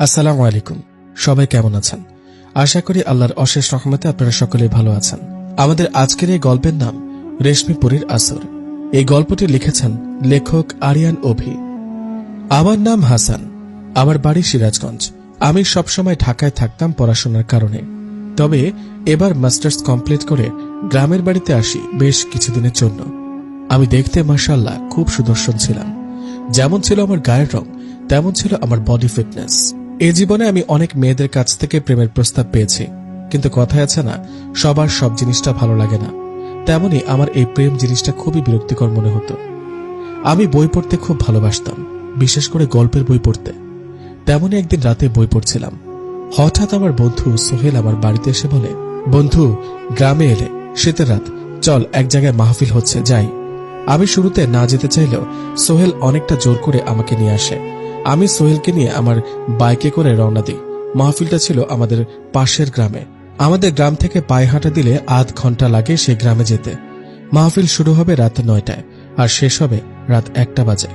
আসসালামু আলাইকুম। সবাই কেমন আছেন? আশা করি আল্লাহর অশেষ রহমতে আপনারা সকলে ভালো আছেন। আমাদের আজকের এই গল্পের নাম রেশমিপুরীর আসর। এই গল্পটি লিখেছেন লেখক আরিয়ান অভি। আমার নাম হাসান। আমার বাড়ি সিরাজগঞ্জ। আমি সবসময় ঢাকায় থাকতাম পড়াশোনার কারণে। তবে এবার মাস্টার্স কমপ্লিট করে গ্রামের বাড়িতে আসি বেশ কিছুদিনের জন্য। আমি দেখতে মার্শাল্লাহ খুব সুদর্শন ছিলাম। যেমন ছিল আমার গায়ের রং, তেমন ছিল আমার বডি ফিটনেস এ জীবনে আমি অনেক মেয়েদের কাছ থেকে প্রেমের প্রস্তাব পেয়েছি। কিন্তু কথায় আছে না, সবার সব জিনিসটা ভালো লাগে না। তেমনি আমার এই প্রেম জিনিসটা খুবই বিরক্তিকর মনে হতো। আমি বই পড়তে খুব ভালোবাসতাম, বিশেষ করে গল্পের বই পড়তে। তেমনই একদিন রাতে বই পড়ছিলাম। হঠাৎ আমার বন্ধু সোহেল আমার বাড়িতে এসে বলে, বন্ধু, গ্রামে এলে, শীতের রাত, চল এক জায়গায় মাহফিল হচ্ছে, যাই। আমি শুরুতে না যেতে চাইলেও সোহেল অনেকটা জোর করে আমাকে নিয়ে আসে। আমি সোহেলকে নিয়ে আমার বাইকে করে রওনা দিই। মাহফিলটা ছিল আমাদের পাশের গ্রামে। আমাদের গ্রাম থেকে পায়ে হাঁটা দিলে আধ ঘণ্টা লাগে সেই গ্রামে যেতে। মাহফিল শুরু হবে রাত নয়টায়, আর শেষ হবে রাত একটা বাজে।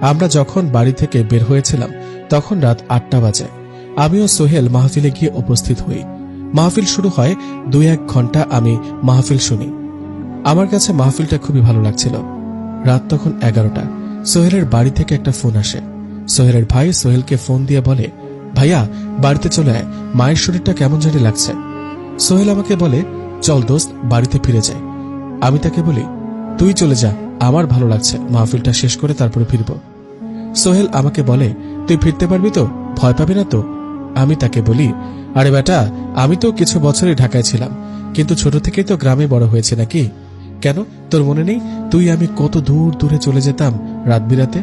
আমরা যখন বাড়ি থেকে বের হয়েছিলাম, তখন রাত আটটা বাজে। আমিও সোহেল মাহফিলে গিয়ে উপস্থিত হই। মাহফিল শুরু হয় দুই এক ঘণ্টা আমি মাহফিল শুনি। আমার কাছে মাহফিলটা খুবই ভালো লাগছিল। রাত তখন এগারোটা। সোহেলের বাড়ি থেকে একটা ফোন আসে। সোহেলের ভাই সোহেলকে ফোন দিয়ে বলে, ভাইয়া, বাড়িতে চলে আয়, মায়ের শরীরটা কেমন জানি লাগছে। সোহেল আমাকে বলে, চল দোস্ত, বাড়িতে ফিরে যাই। আমি তাকে বলি, তুই চলে যা, আমার ভালো লাগছে, মাহফিলটা শেষ করে তারপরে ফিরব। সোহেল আমাকে বলে, তুই ফিরতে পারবি তো? ভয় পাবি না তো? আমি তাকে বলি, আরে বেটা, আমি তো কিছু বছরই ঢাকায় ছিলাম, কিন্তু ছোট থেকেই তো গ্রামে বড় হয়েছে নাকি? কেন? তোর মনে নেই? তুই আমি কত দূর দূরে চলে যেতাম রাত বিরাতে?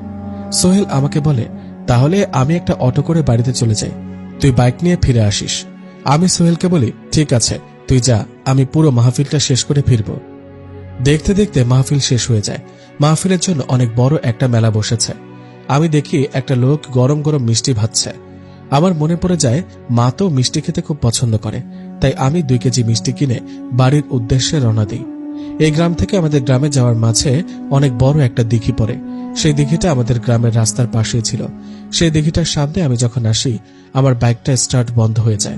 সোহেল আমাকে বলে, তাহলে আমি একটা অটো করে বাড়িতে চলে যাই। তুই বাইক নিয়ে ফিরে আসিস। আমি সোহেলকে বলি, ঠিক আছে, তুই যা, আমি পুরো মাহফিলটা শেষ করে ফিরব। দেখতে দেখতে মাহফিল শেষ হয়ে যায়। মাহফিলের জন্য অনেক বড় একটা মেলা বসেছে। আমি দেখি একটা লোক গরম গরম মিষ্টি ভাজছে। আমার মনে পড়ে যায়, মা তো মিষ্টি খেতে খুব পছন্দ করে। তাই আমি দুই কেজি মিষ্টি কিনে বাড়ির উদ্দেশ্যে রওনা দিই। এই গ্রাম থেকে আমাদের গ্রামে যাওয়ার মাঝে অনেক বড় একটা দিঘি পড়ে। সেই দিঘিটা আমাদের গ্রামের রাস্তার পাশেই ছিল। সেই দিঘিটার সামনে আমি যখন আসি, আমার বাইকটা স্টার্ট বন্ধ হয়ে যায়।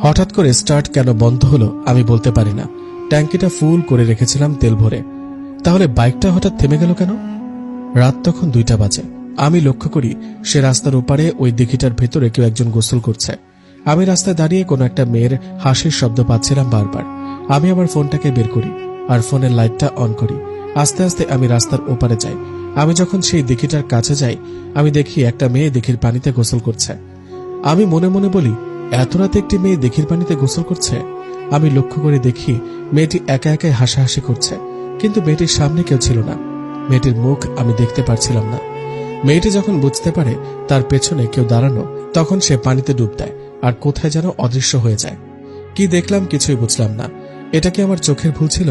হঠাৎ করে স্টার্ট কেন বন্ধ হলো আমি বলতে পারি না। ট্যাঙ্কিটা ফুল করে রেখেছিলাম তেল ভরে। তাহলে বাইকটা হঠাৎ থেমে গেল কেন? রাত তখন দুইটা বাজে। আমি লক্ষ্য করি, সে রাস্তার ওপারে ওই দিঘিটার ভেতরে কেউ একজন গোসল করছে। আমি রাস্তায় দাঁড়িয়ে কোনো একটা মেয়ের হাসির শব্দ পাচ্ছিলাম বারবার। আমি আমার ফোনটাকে বের করি। আর ফোনের লাইটটা অন করি। আস্তে আস্তে আমি রাস্তার ওপারে যাই। আমি যখন সেই দিঘিটার কাছে যাই, আমি দেখি একটা মেয়ে দিঘির পানিতে গোসল করছে। আমি মনে মনে বলি, এত রাতে একটি মেয়ে দিঘির পানিতে গোসল করছে? আমি লক্ষ্য করে দেখি, মেয়েটি একা একাই হাসাহাসি করছে। কিন্তু মেয়েটির সামনে কেউ ছিল না। মেয়েটির মুখ আমি দেখতে পারছিলাম না। মেয়েটি যখন বুঝতে পারে তার পেছনে কেউ দাঁড়ানো, তখন সে পানিতে ডুব দেয়, আর কোথায় যেন অদৃশ্য হয়ে যায়। কি দেখলাম কিছুই বুঝলাম না। এটা কি আমার চোখের ভুল ছিল?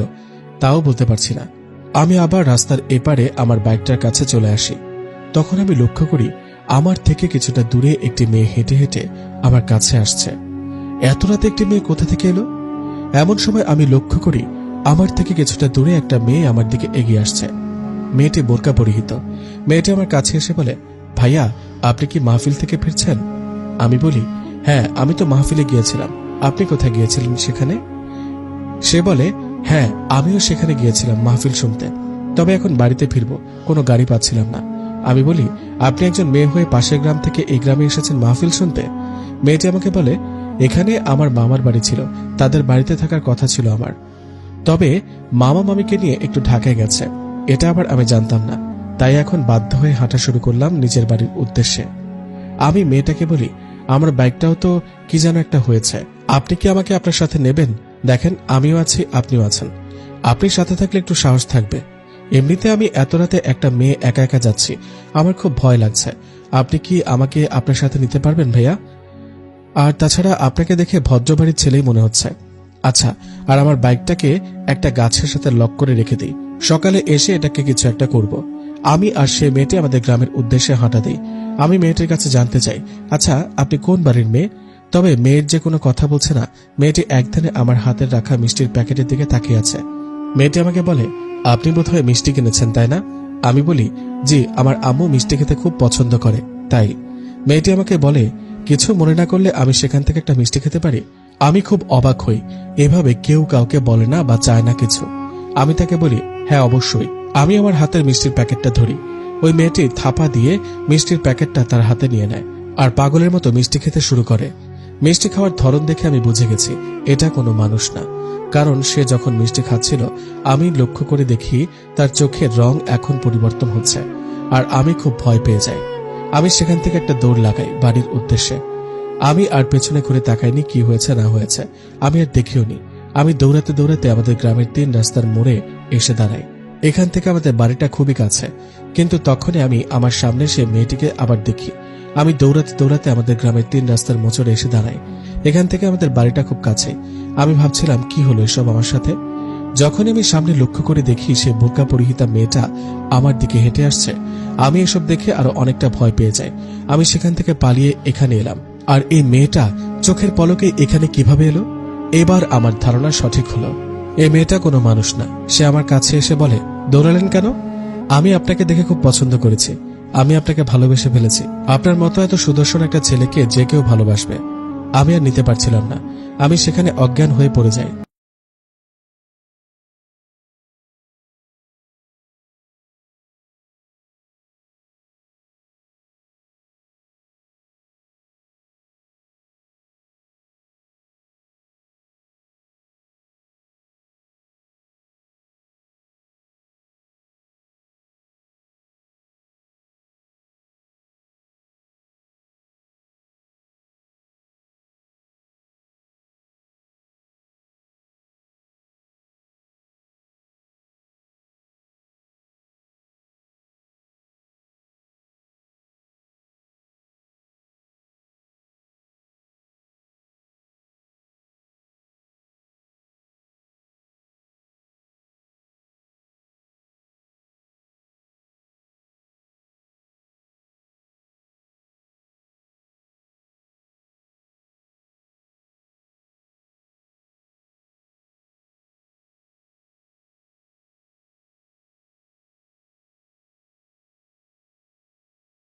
তাও বলতে পারছি না। আমি আবার রাস্তার এপারে আমার বাইকটার কাছে চলে আসি। তখন আমি লক্ষ্য করি, আমার থেকে কিছুটা দূরে একটি মেয়ে হেঁটে হেঁটে আমার কাছে আসছে। এত রাতে একটি মেয়ে কোথা থেকে এলো? এমন সময় আমি লক্ষ্য করি, আমার থেকে কিছুটা দূরে একটা মেয়ে আমার দিকে এগিয়ে আসছে। মেয়েটি বোরকা পরিহিত। মেয়েটি আমার কাছে এসে বলে, ভাইয়া, আপনি কি মাহফিল থেকে ফিরছেন? আমি বলি হ্যাঁ আমি তো মাহফিলে গিয়েছিলাম। আপনি কোথায় গিয়েছিলেন সেখানে? সে বলে হ্যাঁ আমিও সেখানে গিয়েছিলাম মাহফিল শুনতে। তবে এখন বাড়িতে ফিরবো, কোনো গাড়ি পাচ্ছিলাম না। আমি বলি, আপনি একজন মেয়ে হয়ে পাশের গ্রাম থেকে এই গ্রামে এসেছেন মাহফিল শুনতে? মেয়েটি আমাকে বলে, এখানে আমার মামার বাড়ি ছিল, তাদের বাড়িতে থাকার কথা ছিল আমার। তবে মামা মামিকে নিয়ে একটু ঢাকায় গেছে, এটা আবার আমি জানতাম না। তাই এখন বাধ্য হয়ে হাঁটা শুরু করলাম নিজের বাড়ির উদ্দেশ্যে। আমি মেয়েটাকে বলি, আমার বাইকটাও তো কি যেন একটা হয়েছে। আপনি কি আমাকে আপনার সাথে নেবেন? দেখেন, আমিও আছি, আপনিও আছেন। আপনি সাথে থাকলে একটু সাহস থাকবে। এমনিতে আমি এত রাতে একটা মেয়ে একা একা যাচ্ছি। আমার খুব ভয় লাগছে। আপনি কি আমাকে আপনার সাথে নিতে পারবেন, ভাইয়া? আর তাছাড়া আপনাকে দেখে ভদ্রবাড়ির ছেলেই মনে হচ্ছে। আচ্ছা আর আমার বাইকটাকে একটা গাছের সাথে লক করে রেখে দিই। সকালে এসে এটাকে কিছু একটা করব। আমি আর সে মেয়েটি আমাদের গ্রামের উদ্দেশ্যে হাঁটা দিই। আমি মেয়েটির কাছে জানতে চাই আচ্ছা আপনি কোন বাড়ির মেয়ে? তবে মেয়ের যে কোনো কথা বলছে না, মেয়েটি একধানে আমার হাতের রাখা মিষ্টির প্যাকেটের দিকে তাকিয়ে আছে। মেয়েটি আমাকে বলে, আপনি বোধহয় মিষ্টি কিনেছেন, তাই না? আমি বলি, জি, আমার আম্মু মিষ্টি খেতে খুব পছন্দ করে, তাই। মেয়েটি আমাকে বলে, কিছু মনে না করলে আমি সেখান থেকে একটা মিষ্টি খেতে পারি? আমি খুব অবাক হই, এভাবে কেউ কাউকে বলে না বা চায় না কিছু। আমি তাকে বলি হ্যাঁ অবশ্যই। আমি আমার হাতের মিষ্টির প্যাকেটটা ধরি। ওই মেয়েটি থাপা দিয়ে মিষ্টির প্যাকেটটা তার হাতে নিয়ে নেয়, আর পাগলের মতো মিষ্টি খেতে শুরু করে। মিষ্টি খাওয়ার ধরন দেখে আমি বুঝে গেছি, এটা কোনো মানুষ না। কারণ সে যখন মিষ্টি খাচ্ছিল, আমি লক্ষ্য করে দেখি তার চোখের রং এখন পরিবর্তন হচ্ছে, আর আমি খুব ভয় পেয়ে যাই। আমি সেখান থেকে একটা দৌড় লাগাই বাড়ির উদ্দেশ্যে। আমি আর পেছনে ঘুরে তাকাইনি কি হয়েছে, না হয়েছে, আমি আর দেখিওনি আমি দৌড়াতে দৌড়াতে আমাদের গ্রামের তিন রাস্তার মোড়ে এসে দাঁড়াই। এখান থেকে আমাদের বাড়িটা খুবই কাছে, কিন্তু তখনই আমি আমার সামনে সে মেয়েটিকে আবার দেখি। আমি দৌড়াতে দৌড়াতে আমাদের গ্রামের তিন রাস্তার মোচড়ে এসে দাঁড়াই। এখান থেকে আমাদের বাড়িটা খুব কাছে। আমি ভাবছিলাম, কি হলো এসব আমার সাথে? যখন আমি সামনে লক্ষ্য করে দেখি সে বোরকা পরিহিতা মেয়েটা আমার দিকে হেঁটে আসছে। আমি এসব দেখে আরও অনেকটা ভয় পেয়ে যাই। আমি সেখান থেকে পালিয়ে এখানে এলাম। আর এই মেয়েটা চোখের পলকে এখানে কীভাবে এলো? এবার আমার ধারণা সঠিক হলো। এই মেয়েটা কোনো মানুষ না। সে আমার কাছে এসে বলে, দৌড়ালেন কেন? আমি আপনাকে দেখে খুব পছন্দ করেছি। আমি আপনাকে ভালোবেসে ফেলেছি। আপনার মতো এত সুদর্শন একটা ছেলেকে যে কেউ ভালোবাসবে। আমি আর নিতে পারছিলাম না। আমি সেখানে অজ্ঞান হয়ে পড়ে যাই।